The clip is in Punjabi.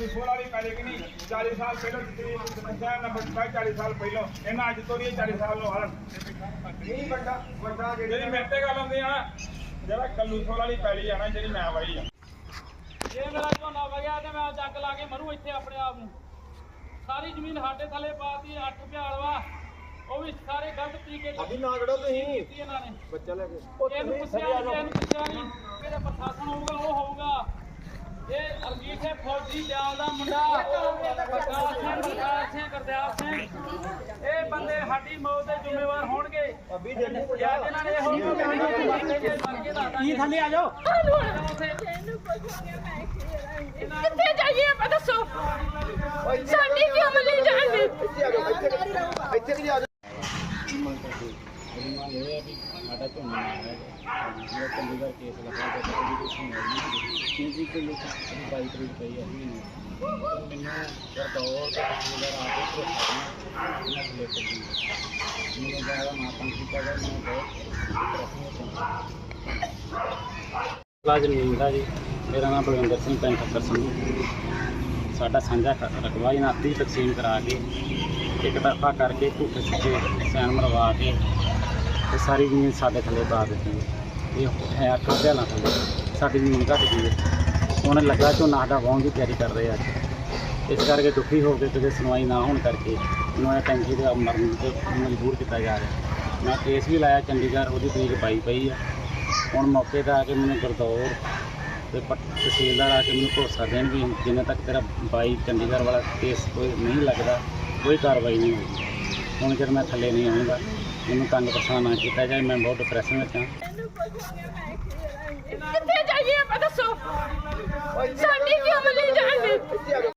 ਕੱਲੀ ਸੋਲਾ ਵਾਲੀ ਪਹਿਲੇ ਕਿ ਨਹੀਂ? 40 ਸਾਲ ਪਹਿਲਾਂ ਤੁਸੀਂ ਦੱਸਿਆ ਨੰਬਰ 40 ਸਾਲ ਪਹਿਲਾਂ। ਇਹਨਾਂ ਅੱਜ ਤੋਂ ਨਹੀਂ 40 ਸਾਲ ਨੂੰ ਹਾਲ ਨਹੀਂ ਵੱਡਾ ਵੱਡਾ ਜਿਹੜੀ ਮੇਰੇ ਤੇ ਗੱਲ ਹੁੰਦੀ ਆ ਜਿਹੜਾ ਕੱਲੂ ਸੋਲਾ ਵਾਲੀ ਪੈਲੀ ਆ ਨਾ ਜਿਹੜੀ ਮੈਂ ਵਾਈ ਆ। ਜੇ ਮੇਰਾ ਝੋਨਾ ਵਗਿਆ ਤੇ ਮੈਂ ਜੱਗ ਲਾ ਕੇ ਮਰੂ ਇੱਥੇ ਆਪਣੇ ਆਪ ਨੂੰ। ਸਾਰੀ ਜ਼ਮੀਨ ਸਾਡੇ ਥੱਲੇ ਪਾਤੀ 8 ਰੁਪਿਆਲ ਵਾ। ਉਹ ਵੀ ਸਾਰੇ ਗਲਤ ਤਰੀਕੇ ਅਭੀ ਨਾ ਖੜੋ ਤੁਸੀਂ। ਬੱਚਾ ਲੈ ਕੇ। ਇਹਨੂੰ ਪੁੱਛਿਆ ਨਹੀਂ ਇਹਨੂੰ ਪੁੱਛਿਆ ਨਹੀਂ ਕਿਹੜਾ ਪ੍ਰਸ਼ਾਸਨ ਹੋਊਗਾ ਇਹ ਅਰਜੀਤ ਸਿੰਘ ਫੌਜੀ ਦਿਆਲ ਦਾ ਮੁੰਡਾ। ਪ੍ਰਕਾਸ਼ ਸਿੰਘ ਪ੍ਰਕਾਸ਼ ਸਿੰਘ ਗੁਰਦਿਆਲ ਸਿੰਘ ਇਹ ਬੰਦੇ ਸਾਡੀ ਮੌਤ ਦੇ ਜ਼ਿੰਮੇਵਾਰ ਹੋਣਗੇ। ਜਾਂ ਇਹਨਾਂ ਨੇ ਇਹੋ ਕੇ ਥੱਲੇ ਆ ਜਾਓ। ਕਿੱਥੇ ਜਾਈਏ ਆਪਾਂ ਦੱਸੋ ਸਾਡੀ ਕਿਉਂ ਮਿਲੀ ਜਾਂਦੀ ਇੱਥੇ ਆ ਜਾਓ ਇੱਥੇ ਕਿੱਥੇ- ਇੱਥੇ ਕਿ ਆ ਜਾਓ ਸਾਡਾ ਝੋਨਾ ਆਇਆ ਜਿਹੜਾ ਚੰਡੀਗੜ੍ਹ ਕੇਸ ਲੱਗਾ ਤੇ ਕੋਈ ਕੁਝ ਨਹੀਂ ਹੋਈ ਕਿਉਂਕਿ ਕਿ ਲੋਕ ਅਭੀ ਬਾਈ ਤਰੀਕ ਪਈ ਹੈ ਵੀ ਮੈਨੂੰ ਗਰਦੌਰ ਤੇ ਤਸਵੀਰ ਆ ਕੇ ਤੋਂ ਇਹਨਾਂ ਦੇ ਲੈ ਕੇ ਮੈਨੂੰ ਜ਼ਿਆਦਾ ਮਾਤਮ ਕੀਤਾ ਗਿਆ ਮੈਂ ਬਹੁਤ ਲਾਜ਼ਮ ਨਹੀਂ ਹੁੰਦਾ ਜੀ ਮੇਰਾ ਨਾਮ ਬਲਵਿੰਦਰ ਸਿੰਘ ਪਿੰਡ ਠੱਕਰ ਸਿੰਘ ਸਾਡਾ ਸਾਂਝਾ ਖ- ਰਕਬਾ ਇਹਨਾਂ ਅੱਧੀ ਤਕਸੀਮ ਕਰਾ ਕੇ ਇੱਕ ਤਰਫਾ ਕਰਕੇ ਝੂਠੇ ਸਿੱਧੇ ਸੈਨ ਮਰਵਾ ਕੇ ਤੇ ਸਾਰੀ ਜ਼ਮੀਨ ਸਾਡੇ ਥੱਲੇ ਪਾ ਦਿੱਤੀ ਹੈ। ਇਹ ਹੈ ਅੱਠ ਹਜ਼ਾਰਾਂ ਥੱਲੇ। ਸਾਡੀ ਜ਼ਮੀਨ ਘੱਟ ਗਈ ਹੈ। ਹੁਣ ਲੱਗਾ ਝੋਨਾ ਸਾਡਾ ਵਾਹੁਣ ਦੀ ਤਿਆਰੀ ਕਰ ਰਹੇ ਆ ਇਸ ਕਰਕੇ ਦੁਖੀ ਹੋ ਕੇ ਕਿਤੇ ਸੁਣਵਾਈ ਨਾ ਹੋਣ ਕਰਕੇ ਮੈਨੂੰ ਇਹ ਟੈਂਕੀ ਦੇ ਮਰਨ ਤੇ ਮਜਬੂਰ ਕੀਤਾ ਜਾ ਰਿਹਾ। ਮੈਂ ਕੇਸ ਵੀ ਲਾਇਆ ਚੰਡੀਗੜ੍ਹ, ਉਹਦੀ ਤਰੀਕ ਪਾਈ ਪਈ ਆ। ਹੁਣ ਮੌਕੇ ਤੇ ਆ ਕੇ ਮੈਨੂੰ ਗਰਦੌਰ ਤੇ ਪਟ- ਤਹਿਸੀਲਦਾਰ ਆ ਕੇ ਮੈਨੂੰ ਭਰੋਸਾ ਦੇਣ ਵੀ ਜਿੰਨੇ ਤੱਕ ਤੇਰਾ ਬਾਈ ਚੰਡੀਗੜ੍ਹ ਵਾਲਾ ਕੇਸ ਕੋਈ ਨਹੀਂ ਲੱਗਦਾ, ਕੋਈ ਕਾਰਵਾਈ ਨਹੀਂ ਹੋਈ ਹੁਣ ਜਦ ਮੈਂ ਥੱਲੇ ਨਹੀਂ ਆਉਂਗਾ ਮੈਨੂੰ ਤੰਗ ਪਰੇਸ਼ਾਨ ਨਾ ਕੀਤਾ ਜਾਏ, ਮੈਂ ਬਹੁਤ ਡਿਪਰੈਸ਼ਨ ਵਿੱਚ ਹਾਂ। ਕਿੱਥੇ ਜਾਈਏ ਆਪਾਂ ਦੱਸੋ?